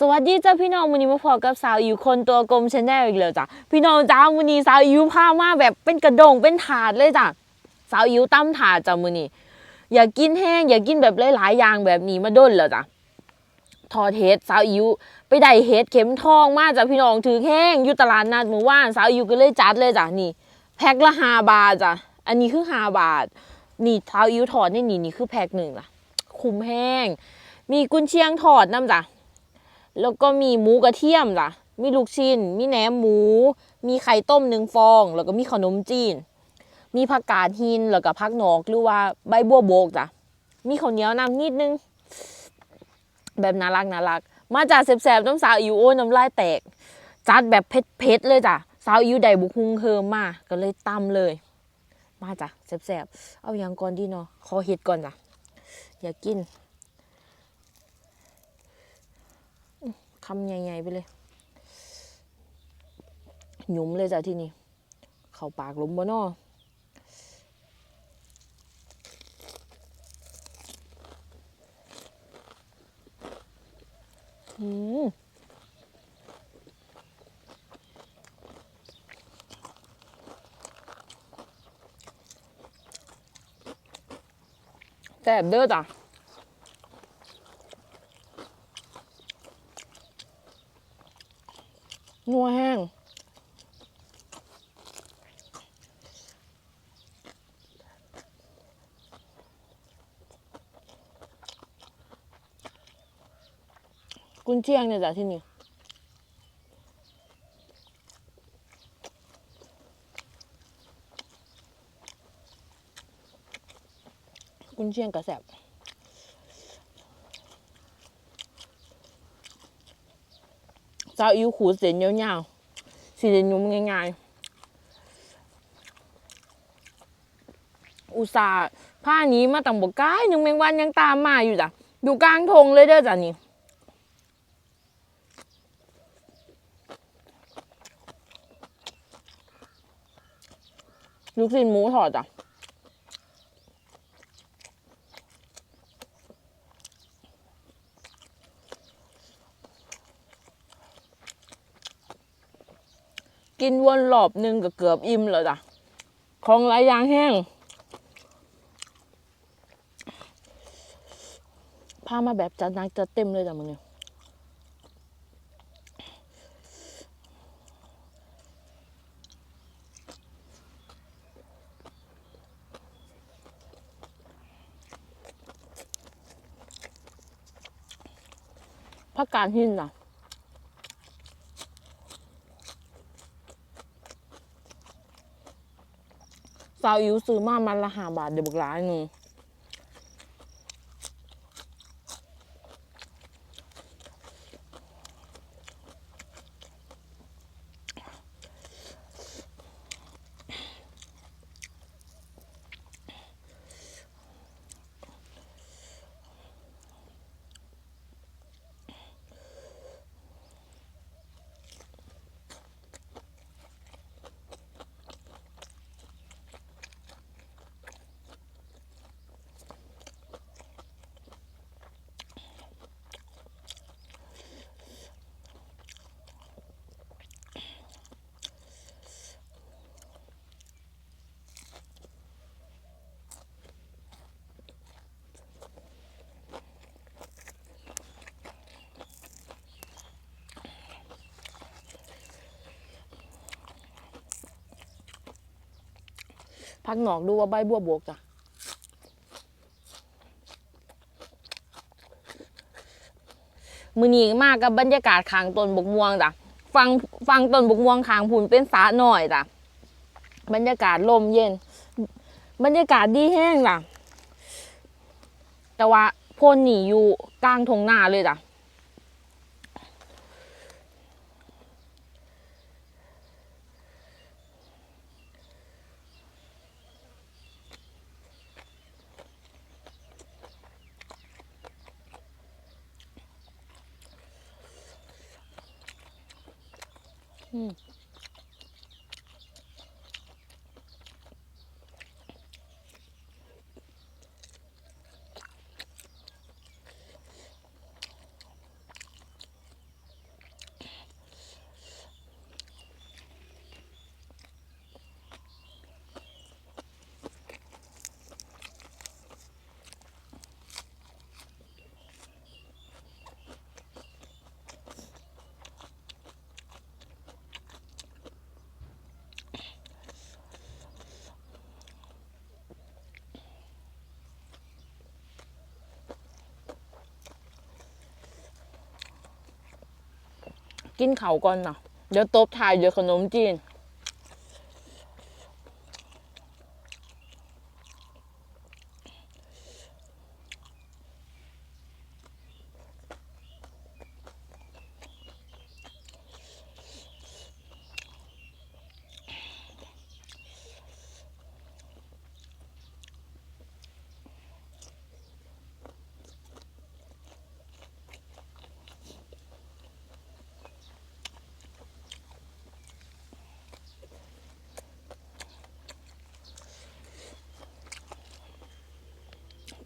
สวัสดีจ้าพี่น้องวันนี้มาพอกับสาวอิวคนตัวกลมชาแนลอีกแล้วจ้ะพี่น้องจ้าวันนี้สาวอิวพามาแบบเป็นกระดงเป็นถาดเลยจ้ะสาวอิวตั้มถาดจ้ะมือนี้อยากกินแห้งอยากกินแบบหลายๆอย่างแบบนี้มาด้นแล้วจ้ะทอดเฮ็ดสาวอิวไปได้เฮ็ดเข็มทองมาจ้ะพี่น้องถือแห้งอยู่ตลาดนัดเมื่อวานสาวอิวก็เลยจัดเลยจ้ะนี่ แพ็คละห้าบาทจ้ะอันนี้คือห้าบาท นี่สาวอิวทอดนี่นี่นี่คือแพ็คหนึ่งจ้ะคุ้มแห้ง มีกุนเชียงทอดน้ำจ้ะ แล้วก็มีหมูกระเทียมจ้ะมีลูกชิ้น มีแหนมหมู มีไข่ต้มหนึ่งฟอง แล้วก็มีขนมจีน มีผักกาดหิน แล้วก็ผักหนอกหรือว่าใบบัวโบกจ้ะ มีข้าวเหนียวนำนิดนึง แบบน่ารักน่ารัก มาจากแสบๆน้ำสาวอิวโอ้น้ำลายแตก จัดแบบเผ็ดๆเลยจ้ะ สาวอิวได้บุกฮุงเฮิมมา ก็เลยตำเลย มาจ้ะแสบๆ เอาอย่างก่อนดีเนาะ ขอเห็ดก่อนจ้ะ อยากกิน คำใหญ่ๆไปเลย หยุมเลยจ้ะที่นี่ เข้าปากลมบ่นออืมแซ่บเด้อจ้ะ นัวแห้ง กุนเชียงเนี่ยจ้ะที่นี่กุนเชียงกระแสบเจ้าอิวขูดเส้นยาวๆสีเดนยุ่มง่ายๆ อุตส่าห์ผ้านี้มาตั้งบกกายหนึ่งแมงวันยังตามมาอยู่จ้ะ อยู่กลางทงเลยเด้อจ้ะนี่ ลูกชิ้นหมูทอดจ้ะกินวนรอบหนึ่งก็เกือบอิ่มแล้วจ้ะ ของหลายอย่างแห้ง พามาแบบจัดหนักจัดเต็มเลยจ้ะมึงเนี่ยานหินจ้ะสาวอิ๋วซื้อมามันละหาบาทเดี๋ยวบอกร้ายหนึ่ง พักหนอกดูว่าใบบัวบวกจ้ะมือนีมากกับบรรยากาศขางต้นบกม่วงจ้ะฟังฟังต้นบกม่วงขางผุนเป็นสาหน่อยจ้ะบรรยากาศลมเย็น บรรยากาศดีแห้งจ้ะแต่ว่าพ่นหนีอยู่กลางทงนาเลยจ้ะ อื กินเขาวก่อนเนาะเดี๋ยวตบทายเดี๋ยวขนมจีน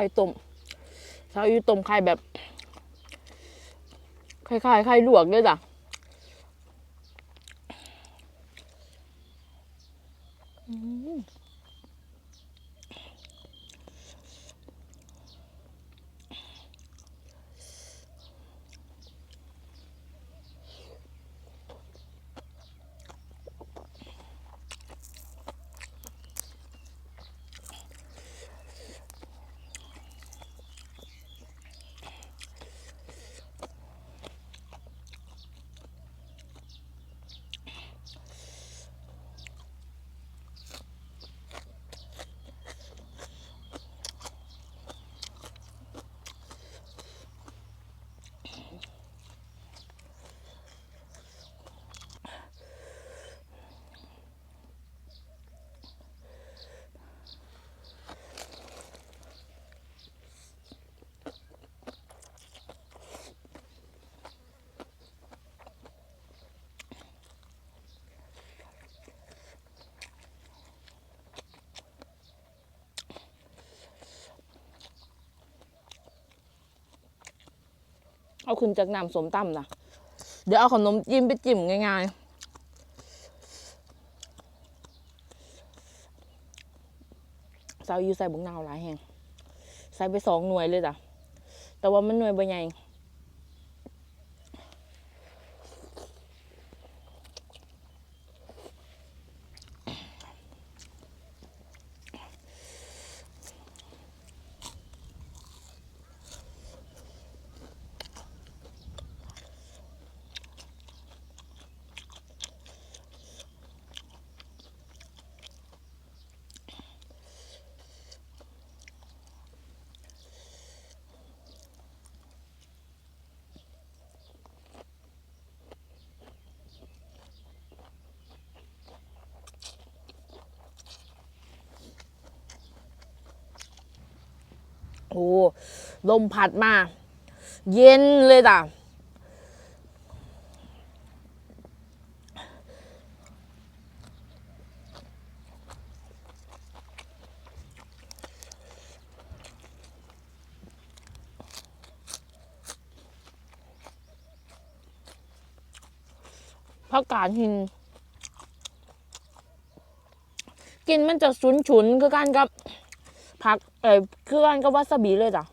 ข่ต้มซาอยู่ต้มไข่แบบคล้ายๆไข่ลวกด้วยจ้ะอืม เอาขึ้นจากน้ำสมตั้มนะเดี๋ยวเอาขนมจิ้มไปจิ้มง่ายๆสาวอยู่ใส่บุกนาวหลายแห่งใส่ไปสองหน่วยเลยจ้ะแต่ว่ามันหน่วยใบใหญ่ โอ้ลมพัดมา เย็นเลยจ้ะผักกาดหิน กินมันจะฉุนฉุนคือกันกับ ผักเอ่อคือกันก็วาซาบิเลยจ้ะ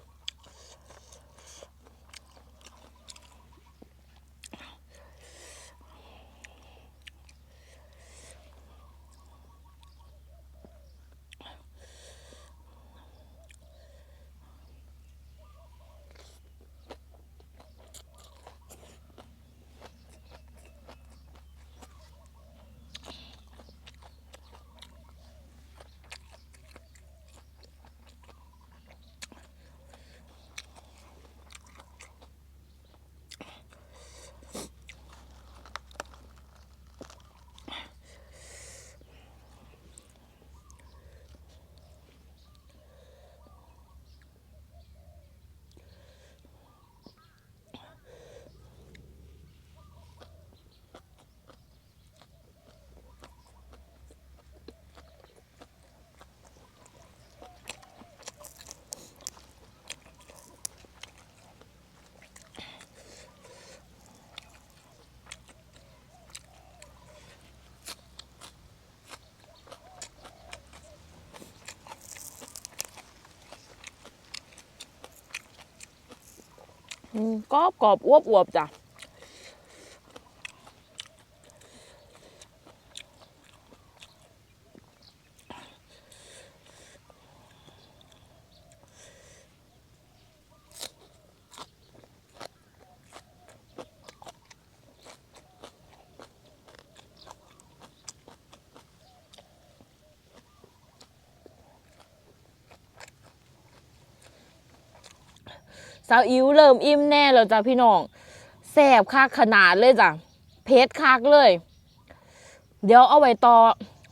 กรอบกรอบอ้วบอวบจ้ะ สาวอิ๋วเริ่มอิ่มแน่แล้วจ้ะพี่น้องแซ่บคักขนาดเลยจ้ะเผ็ดคักเลย เดี๋ยวเอาไว้ต่อ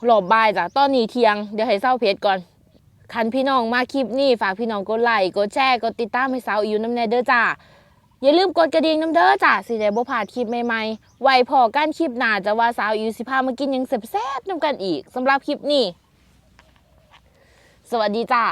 หลบบ่ายจ้ะตอนนี้เที่ยงเดี๋ยวให้เศร้าเผ็ดก่อนคันพี่น้องมาคลิปนี้ฝากพี่น้องกดไลค์กดแชร์กดติดตามให้สาวอิ๋วน้ำแน่เด้อจ้าอย่าลืมกดกระดิ่งน้ำเด้อจ้าสิได้บ่พลาดคลิปใหม่ๆ ไว้พอกันคลิปหน้าจะว่าสาวอิ๋วสิพามากินหยังแซ่บๆนำกันอีกสำหรับคลิปนี้ สวัสดีจ้า